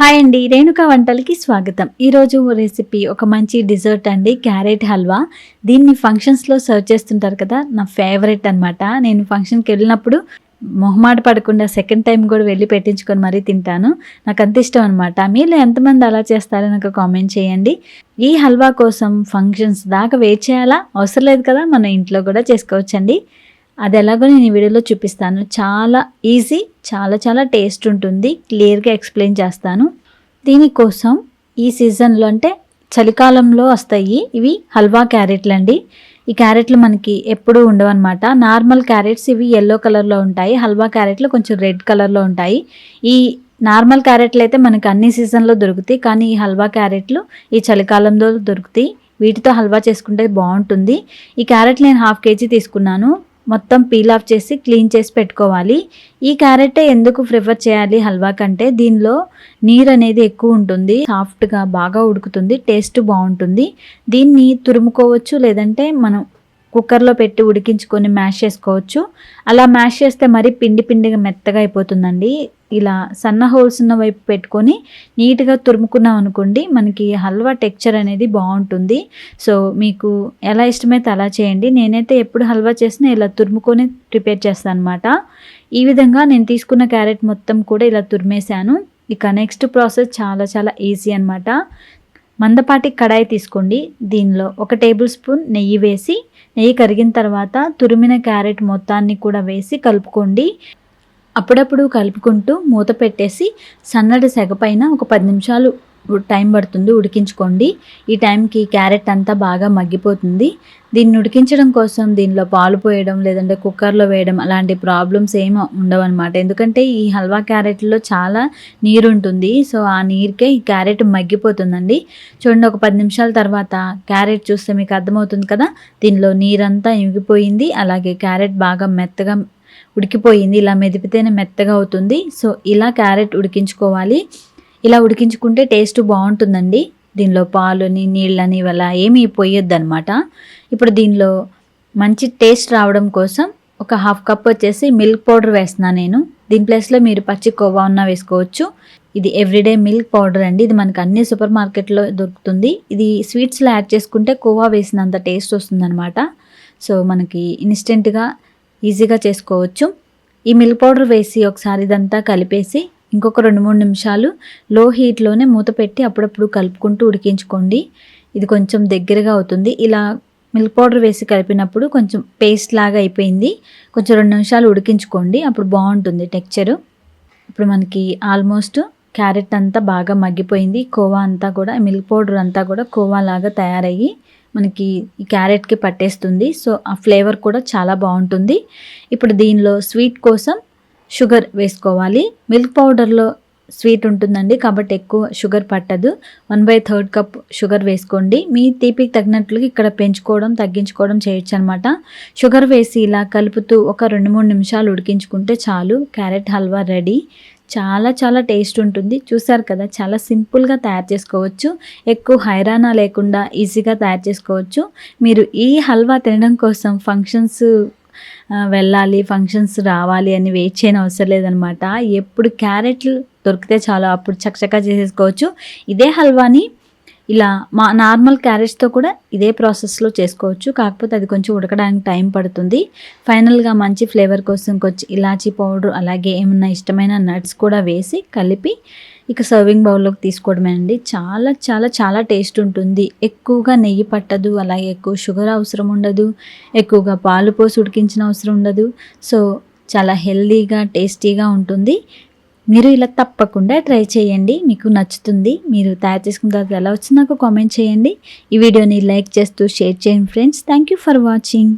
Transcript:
Hi అండి రేణుక వంటలకి స్వాగతం. ఈరోజు రెసిపీ ఒక మంచి డిజర్ట్ అండి క్యారెట్ హల్వా. దీన్ని ఫంక్షన్స్లో సర్వ్ చేస్తుంటారు కదా నా ఫేవరెట్ అన్నమాట. నేను ఫంక్షన్కి వెళ్ళినప్పుడు మొహమాట పడకుండా సెకండ్ టైం కూడా వెళ్ళి పెట్టించుకొని మరీ తింటాను. నాకు అంత ఇష్టం అనమాట మీలో ఎంతమంది అలా చేస్తారో నాకు కామెంట్ చేయండి. ఈ హల్వా కోసం ఫంక్షన్స్ దాకా వెయిట్ చేయాలా? అవసరం లేదు కదా మన ఇంట్లో కూడా చేసుకోవచ్చండి. అది ఎలాగో నేను ఈ వీడియోలో చూపిస్తాను. చాలా ఈజీ చాలా చాలా టేస్ట్ ఉంటుంది. క్లియర్గా ఎక్స్ప్లెయిన్ చేస్తాను. దీనికోసం ఈ సీజన్లో అంటే చలికాలంలో వస్తాయి ఇవి హల్వా క్యారెట్లు అండి. ఈ క్యారెట్లు మనకి ఎప్పుడూ ఉండవన్నమాట నార్మల్ క్యారెట్స్ ఇవి ఎల్లో కలర్లో ఉంటాయి. హల్వా క్యారెట్లు కొంచెం రెడ్ కలర్లో ఉంటాయి. ఈ నార్మల్ క్యారెట్లు అయితే మనకి అన్ని సీజన్లో దొరుకుతాయి. కానీ ఈ హల్వా క్యారెట్లు ఈ చలికాలంలో దొరుకుతాయి. వీటితో హల్వా చేసుకుంటే బాగుంటుంది. ఈ క్యారెట్ నేను హాఫ్ కేజీ తీసుకున్నాను. మొత్తం పీల్ ఆఫ్ చేసి క్లీన్ చేసి పెట్టుకోవాలి. ఈ క్యారెటే ఎందుకు ప్రిఫర్ చేయాలి హల్వా కంటే? దీనిలో నీరు అనేది ఎక్కువ ఉంటుంది సాఫ్ట్గా బాగా ఉడుకుతుంది టేస్ట్ బాగుంటుంది. దీన్ని తురుముకోవచ్చు లేదంటే మనం కుక్కర్లో పెట్టి ఉడికించుకొని మ్యాష్ చేసుకోవచ్చు. అలా మ్యాష్ చేస్తే మరీ పిండి పిండిగా మెత్తగా అయిపోతుందండి. ఇలా సన్న హోల్స్ ఉన్న వైపు పెట్టుకొని నీట్గా తురుముకున్నాం అనుకోండి మనకి హల్వా టెక్చర్ అనేది బాగుంటుంది. సో మీకు ఎలా ఇష్టమైతే అలా చేయండి. నేనైతే ఎప్పుడు హల్వా చేసినా ఇలా తురుముకొని ప్రిపేర్ చేస్తాను అనమాట ఈ విధంగా నేను తీసుకున్న క్యారెట్ మొత్తం కూడా ఇలా తురిమేశాను. ఇక నెక్స్ట్ ప్రాసెస్ చాలా చాలా ఈజీ అనమాట మందపాటి కడాయి తీసుకోండి. దీనిలో ఒక టేబుల్ స్పూన్ నెయ్యి వేసి నెయ్యి కరిగిన తర్వాత తురిమిన క్యారెట్ మొత్తాన్ని కూడా వేసి కలుపుకోండి. అప్పుడప్పుడు కలుపుకుంటూ మూత పెట్టేసి సన్నటి సెగ పైన ఒక పది నిమిషాలు టైం పడుతుంది ఉడికించుకోండి. ఈ టైంకి క్యారెట్ అంతా బాగా మగ్గిపోతుంది. దీన్ని ఉడికించడం కోసం దీనిలో పాలు పోయడం లేదంటే కుక్కర్లో వేయడం అలాంటి ప్రాబ్లమ్స్ ఏమి ఉండవన్నమాట. ఎందుకంటే ఈ హల్వా క్యారెట్లో చాలా నీరు ఉంటుంది సో ఆ నీరుకే ఈ క్యారెట్ మగ్గిపోతుందండి. చూడండి ఒక పది నిమిషాల తర్వాత క్యారెట్ చూస్తే మీకు అర్థమవుతుంది కదా? దీనిలో నీరంతా ఇంగిపోయింది అలాగే క్యారెట్ బాగా మెత్తగా ఉడికిపోయింది. ఇలా మెదిపితేనే మెత్తగా అవుతుంది. సో ఇలా క్యారెట్ ఉడికించుకోవాలి. ఇలా ఉడికించుకుంటే టేస్ట్ బాగుంటుందండి. దీనిలో పాలుని నీళ్ళని అలా ఏమీ పోయొద్దు ఇప్పుడు దీనిలో మంచి టేస్ట్ రావడం కోసం ఒక హాఫ్ కప్ వచ్చేసి మిల్క్ పౌడర్ వేస్తున్నాను నేను. దీని ప్లేస్లో మీరు పచ్చి కోవా ఉన్న వేసుకోవచ్చు. ఇది ఎవ్రీడే మిల్క్ పౌడర్ అండి. ఇది మనకు అన్ని సూపర్ మార్కెట్లో దొరుకుతుంది. ఇది స్వీట్స్లో యాడ్ చేసుకుంటే కోవా వేసినంత టేస్ట్ వస్తుందన్నమాట. సో మనకి ఇన్స్టెంట్గా ఈజీగా చేసుకోవచ్చు. ఈ మిల్క్ పౌడర్ వేసి ఒకసారి ఇదంతా కలిపేసి ఇంకొక రెండు మూడు నిమిషాలు లో హీట్లోనే మూత పెట్టి అప్పుడప్పుడు కలుపుకుంటూ ఉడికించుకోండి. ఇది కొంచెం దగ్గరగా అవుతుంది. ఇలా మిల్క్ పౌడర్ వేసి కలిపినప్పుడు కొంచెం పేస్ట్ లాగా అయిపోయింది. కొంచెం రెండు నిమిషాలు ఉడికించుకోండి. అప్పుడు బాగుంటుంది టెక్చరు ఇప్పుడు మనకి ఆల్మోస్ట్ క్యారెట్ అంతా బాగా మగ్గిపోయింది. కోవా అంతా కూడా మిల్క్ పౌడర్ అంతా కూడా కోవా లాగా తయారయ్యి మనకి ఈ క్యారెట్కి పట్టేస్తుంది. సో ఆ ఫ్లేవర్ కూడా చాలా బాగుంటుంది. ఇప్పుడు దీనిలో స్వీట్ కోసం షుగర్ వేసుకోవాలి. మిల్క్ పౌడర్లో స్వీట్ ఉంటుందండి కాబట్టి ఎక్కువ షుగర్ పట్టదు. One by third cup sugar వేసుకోండి. మీ తీపికి తగినట్లుగా ఇక్కడ పెంచుకోవడం తగ్గించుకోవడం చేయొచ్చు అనమాట షుగర్ వేసి ఇలా కలుపుతూ ఒక రెండు మూడు నిమిషాలు ఉడికించుకుంటే చాలు. Carrot halwa ready. చాలా చాలా టేస్ట్ ఉంటుంది. చూసారు కదా చాలా సింపుల్గా తయారు చేసుకోవచ్చు. ఎక్కువ హైరానా లేకుండా ఈజీగా తయారు చేసుకోవచ్చు. మీరు ఈ హల్వా తినడం కోసం ఫంక్షన్స్ వెళ్ళాలి ఫంక్షన్స్ రావాలి అని వెయిట్ చేయని అవసరం లేదనమాట. ఎప్పుడు క్యారెట్లు దొరికితే చాలు అప్పుడు చకచకా చేసేసుకోవచ్చు. ఇదే హల్వాని ఇలా మా నార్మల్ క్యారెట్స్తో కూడా ఇదే ప్రాసెస్లో చేసుకోవచ్చు. కాకపోతే అది కొంచెం ఉడకడానికి టైం పడుతుంది. ఫైనల్గా మంచి ఫ్లేవర్ కోసం కొంచెం ఇలాచీ పౌడర్ అలాగే ఏమన్నా ఇష్టమైన నట్స్ కూడా వేసి కలిపి ఇక సర్వింగ్ బౌల్లోకి తీసుకోవడమే అండి. చాలా చాలా చాలా టేస్ట్ ఉంటుంది. ఎక్కువగా నెయ్యి పట్టదు అలాగే ఎక్కువ షుగర్ అవసరం ఉండదు ఎక్కువగా పాలు పోసి ఉడికించిన అవసరం ఉండదు. సో చాలా హెల్దీగా టేస్టీగా ఉంటుంది. మీరు ఇలా తప్పకుండా ట్రై చేయండి. మీకు నచ్చుతుంది. మీరు తయారు చేసుకున్న తర్వాత ఎలా వచ్చిందో నాకు కామెంట్ చేయండి. ఈ వీడియోని లైక్ చేస్తూ షేర్ చేయండి friends. Thank you for watching